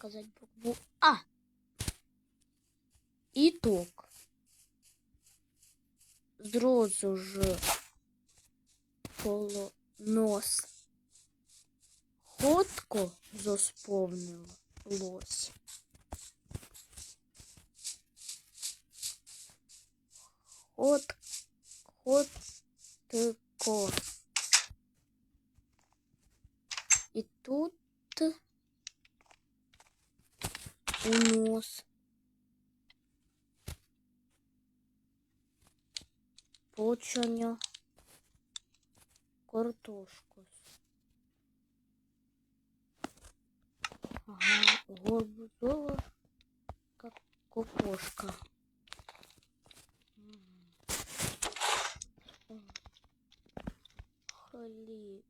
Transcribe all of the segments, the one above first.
заказать букву А. Итог. Сразу же полонос ходку заспомнила лось. Ход, ход, тыко. И тут у нос. Картошку. Ага, горбузова как кокошка. Хліб.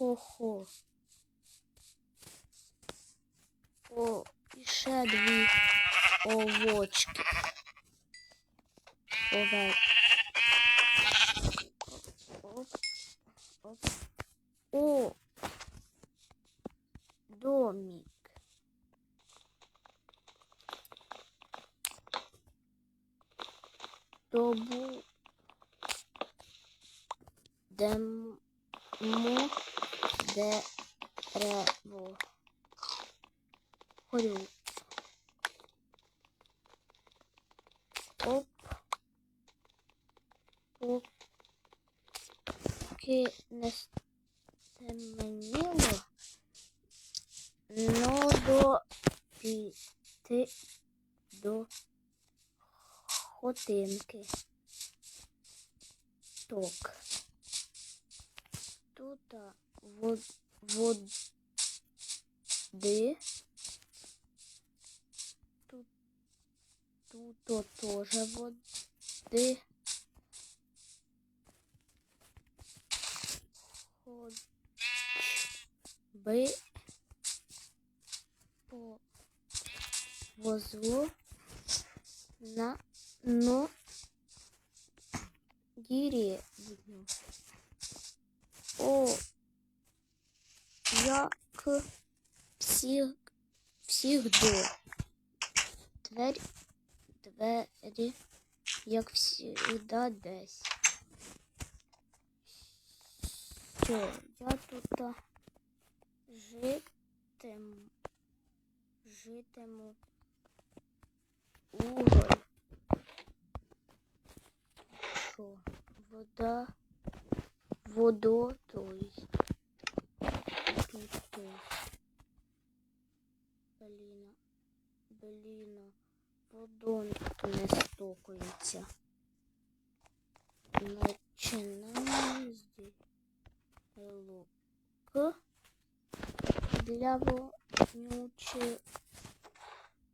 Хо-хо-хо. О, і ще дві овочки. Овечки. Оп, оп. О, домик. Добу демо дерево. Хорю. Оп. Поки не стемніло, но до піти до хотинки. Ток. Тут води. Тут, тут теж води. Хоч би повозло на но деревню. О, як всіх, всігда. Двері, двері, як всегда десь. Все, я тут житиму, житиму уголь. Що? Вода, водо, то есть. Блін, блін, водон не стокується. Начинаємо здесь. Лук для вонючи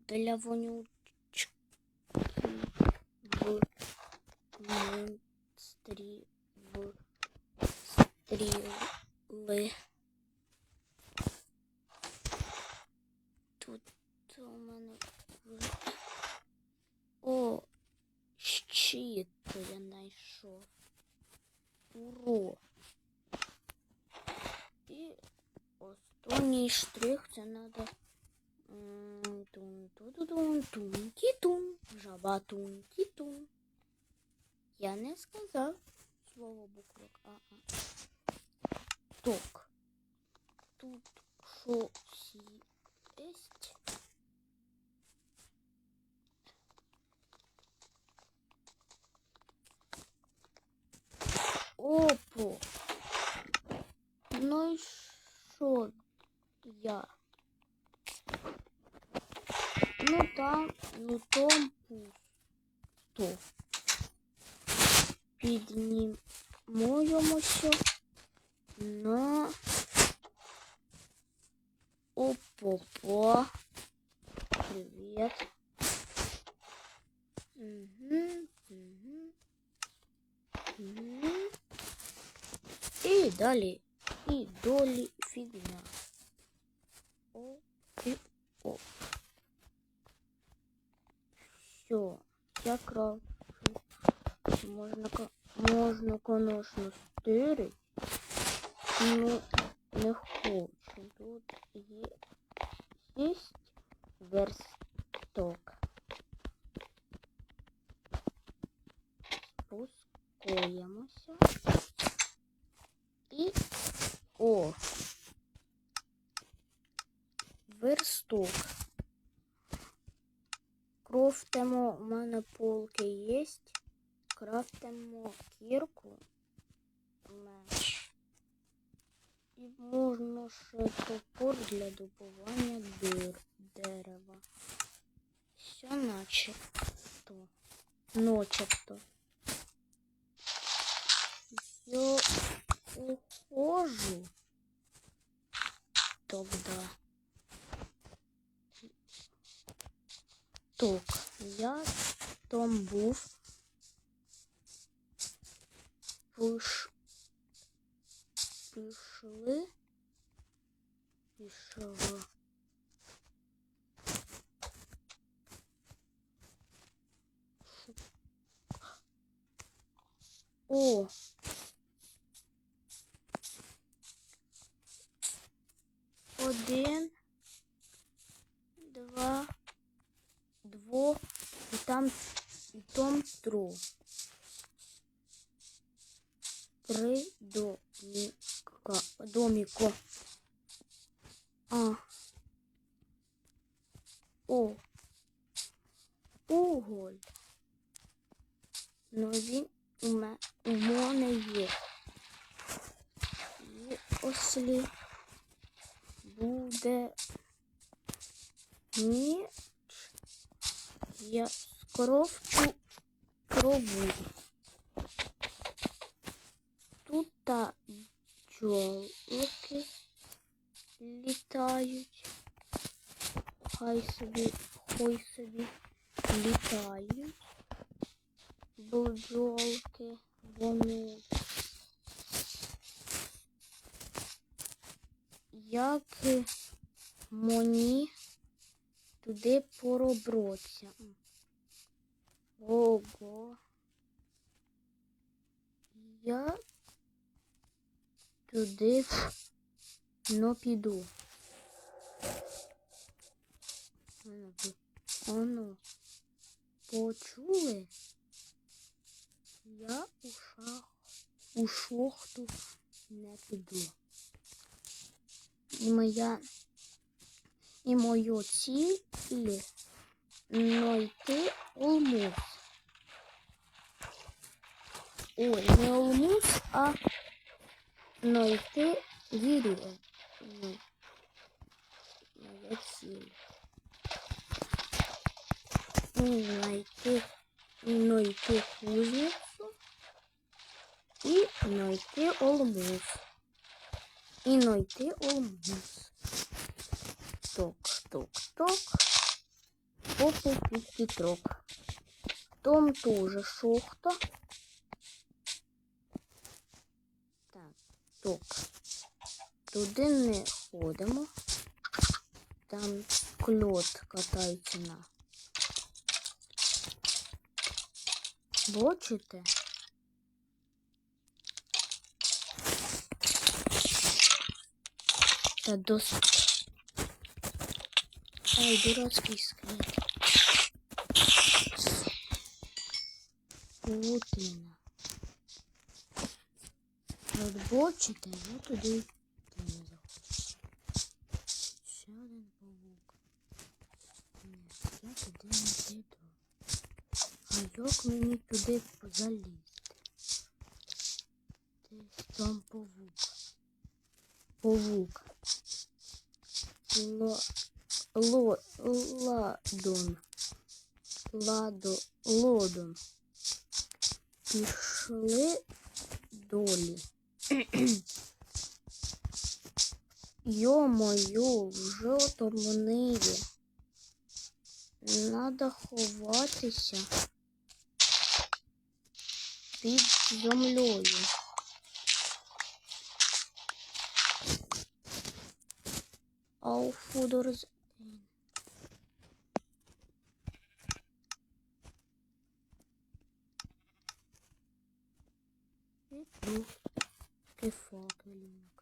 для вонючки в монстрі в стріли. Тут у мене вже- о щит я знайшов. Уро. І останній штрих це треба тун тун тун тун тун жаба тун тун Я не сказав слово буквок А. а. Ток. Тут щось есть. Опо. Ну і що я? Ну там, ну там пусто. Піднімаємося на опопо. Привет. Угу, угу, угу. І І далі. І долі фігня. О, і о. Все, я крафчу. Можна, ко- можна, конечно, стирить. Ну, не хочу. Тут є версток. Спускаємося. І о. Версток. Крафтимо, у мене полки є. Крафтимо кірку, меч. І можна ще топор для добування дир, дерева. Все начебто. Начебто. Я ухожу. Тогда. Так, я там був. Пиш... Пішли. Пішли. О! Один, два, дво, і там, і там тру. Три доміка, доміко. А. О. Уголь. Ну він у мене, у мене є. І ослі буде ніч. Я скровчу траву. Тут та бджолки літають. Хай собі, хай собі літають. Бджолки вони. Як мені туди пороброться? Ого. Я туди но піду. Ану, почули? Я у шах, у шохту не піду. І моя, і моя ціль знайти алмаз. Ой, не алмаз, а знайти вірю. Ну, моя ціль. І знайти, знайти кузницю і знайти алмаз. І знайти алмаз. Ток, ток, ток. Опа, пітрок. Там тоже шохта. Так, ток. Туди не ходимо. Там кльот катається на. Бачите? Та дос... Ай, дурацький скелет. Вот іменно. От бачите, я туди йти не захочу. Ще один павук. Ні, я туди не піду. А як мені туди залізти? Десь там павук. Павук. Ло... Ло, ладон. Ладо, лодон. Пішли долі. Йо-мою, вже то вони є. Надо ховатися під землею. All fooders Que foca, lindo.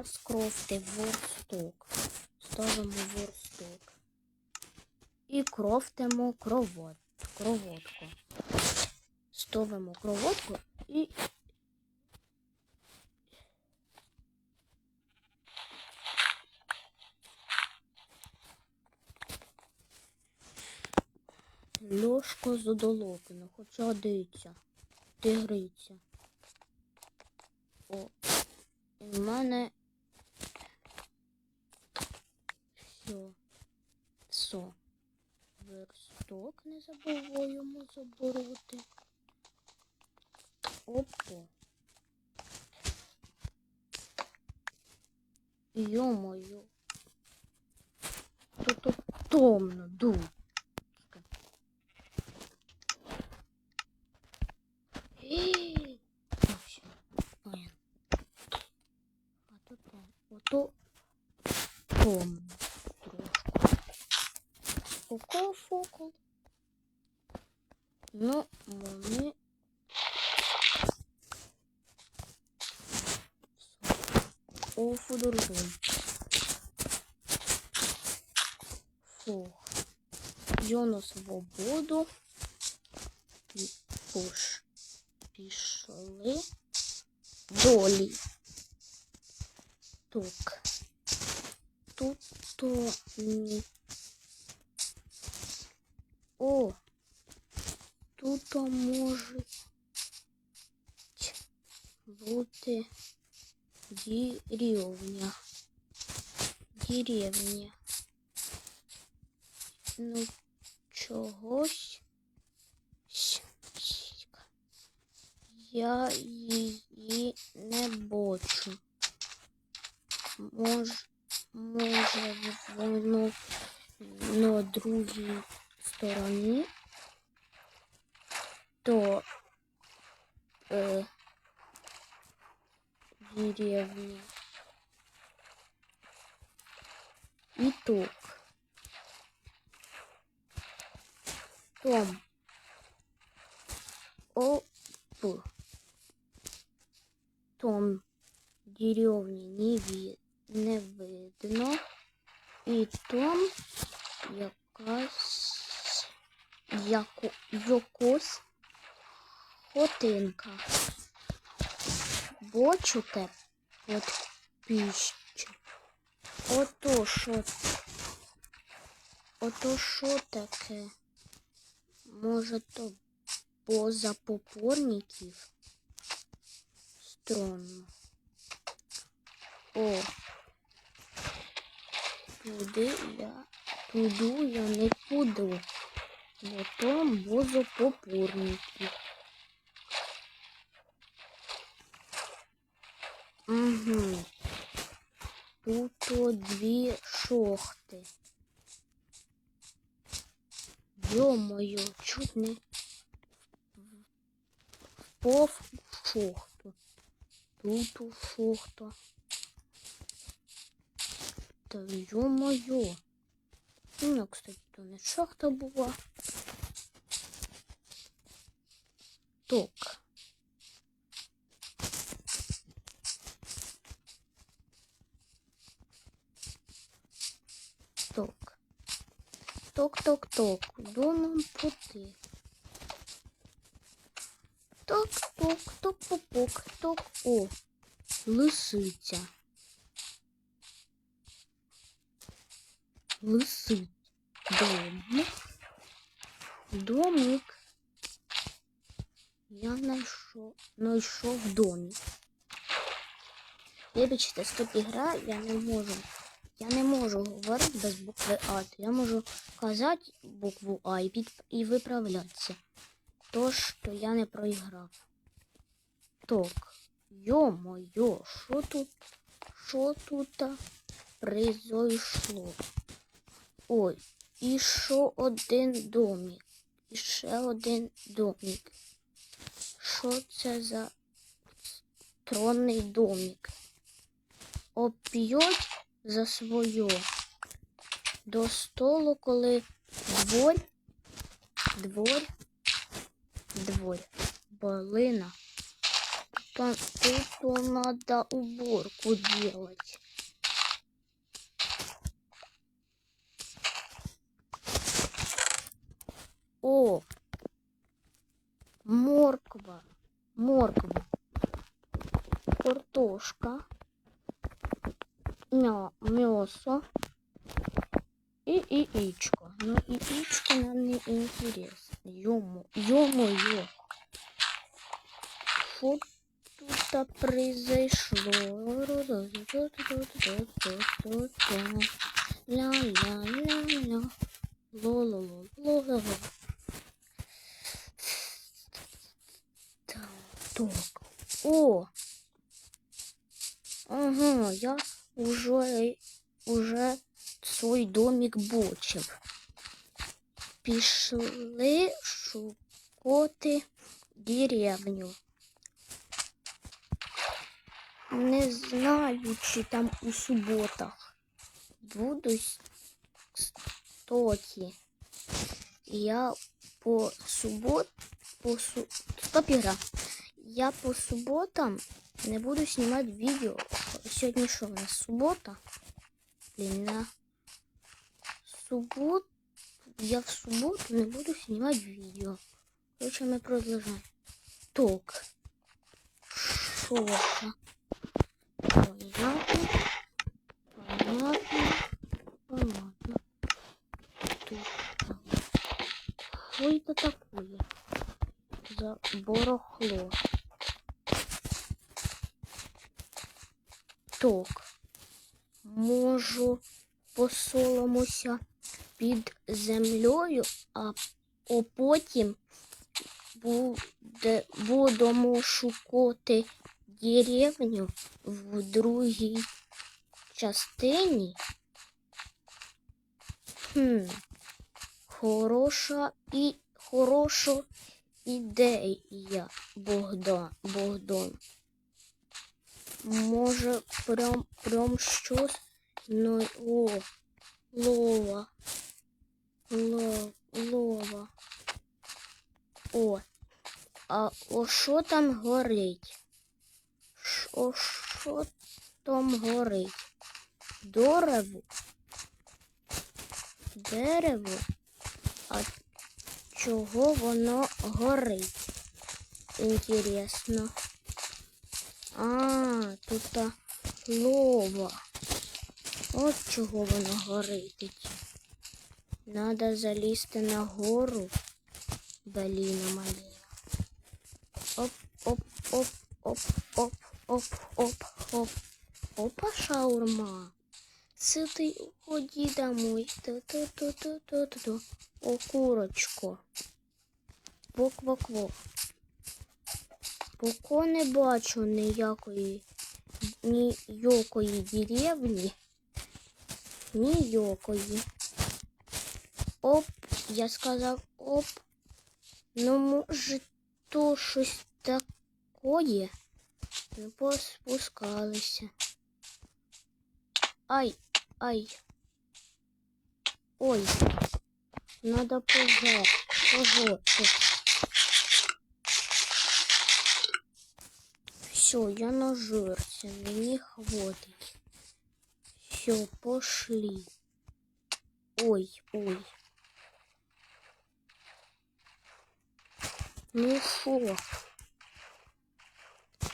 Я скрофтив ворсток. Ставимо ворсток. І крофтимо кровот, кровотку. Ставимо кровотку і. Льошко задолокано, хоча дивіться, тигриця. О, і в мене все. Все. Версток не забуваємо забороти. Опа. Йо-моє. Тут томно, ду. Фух. Йо на свободу. І Пуш. Пішли. Долі. Так. Тут то ні. О, тут то може бути деревня. Деревня. Ну, чогось. Я її не бачу. Мож, може воно на другій стороні, то е, деревня. І тут. Том. Оп. Том деревні не, ві... не видно. І там якась яку... якось хотинка. Бочуте от піщі. Ото що. Ото що таке? Може то поза попорників? Странно. О. Туди я. Туди я не піду. Бо там бозопопорники. Угу. Тут дві шохти. Йо-моє, чуть не впав в шохту. Тут у шохта. Та ё-моё. Ну, кстати, то не шахта була. Так. Так. Ток-ток-ток. Куди нам пути? Ток-ток-ток-попок. Ток. О, лисиця. Лисиця. Домик. Домик. Я знайшов, знайшов домик. Вибачте, стоп ігра, я не можу я не можу говорити без букви А. Я можу казати букву А і, під... і виправлятися. Тож, то я не проіграв. Так, йо-моє, що тут? Що тут произошло? Ой, і ще один домик. І ще один домик. Що це за тронний домик? Оп'ють за своє. До столу, коли дворь, дворь, дворь, балина. Тут надо уборку делать. О, морква, морква, картошка, мя, мясо и яичко. Ну, яичко нам не интересно. Ё-мо, ё-моё. Что тут произошло? Ля-ля-ля-ля. Ло-ло-ло-ло-ло. О! Ага, я уже, уже свій домик бочив. Пішли шукати деревню. Не знаю, чи там у суботах буду стоки. Я по субот... по су... Стоп, ігра. Я по суботам не буду знімати відео. Сьогодні що у нас субота? Блін, на субботу я в суботу не буду знімати відео. Короче, ми продовжаємо. Так. Що? Понятно. Понятно. Понятно. Тут. Що это такое? За барахло. Так. Можу посолимося під землею, а потім буде, будемо шукати деревню в другій частині. Хм, хороша і хороша ідея, Богдан. Богдан. Може, прям, прям щось, ну, о, лова, лов, лова. О, а о що там горить? О що там горить? Дерево? Дерево? А чого воно горить? Інтересно. А, тут лова. От чого воно горить. Надо залізти на гору. Баліна маліна. Оп, оп, оп, оп, оп, оп, оп, оп. Опа, шаурма. Ситий ході домой. Ту-ту-ту-ту-ту-ту. О, курочко. Бок-бок-бок. Поки не бачу ніякої ніякої деревні. Ніякої. Оп, я сказав оп. Ну, може, то щось такое. Ми поспускалися. Ай, ай. Ой. Надо пожать. Пожати. Все, я нажерся, мені хватить. Все, пошли. Ой, ой. Ну шо?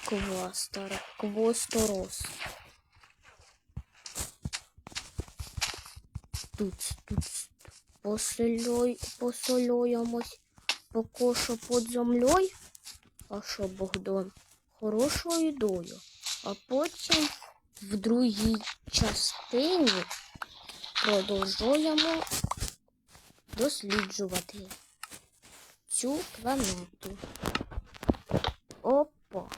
Квастер, квосторос. Тут, тут, поселюй, посолюємось поки що під землею. А що, Богдан? Хорошою ідею. А потім в другій частині продовжуємо досліджувати цю планету. Опа.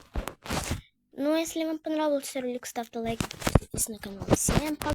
Ну, если вам понравился ролик, ставьте лайк, подписывайтесь на канал. Всем пока!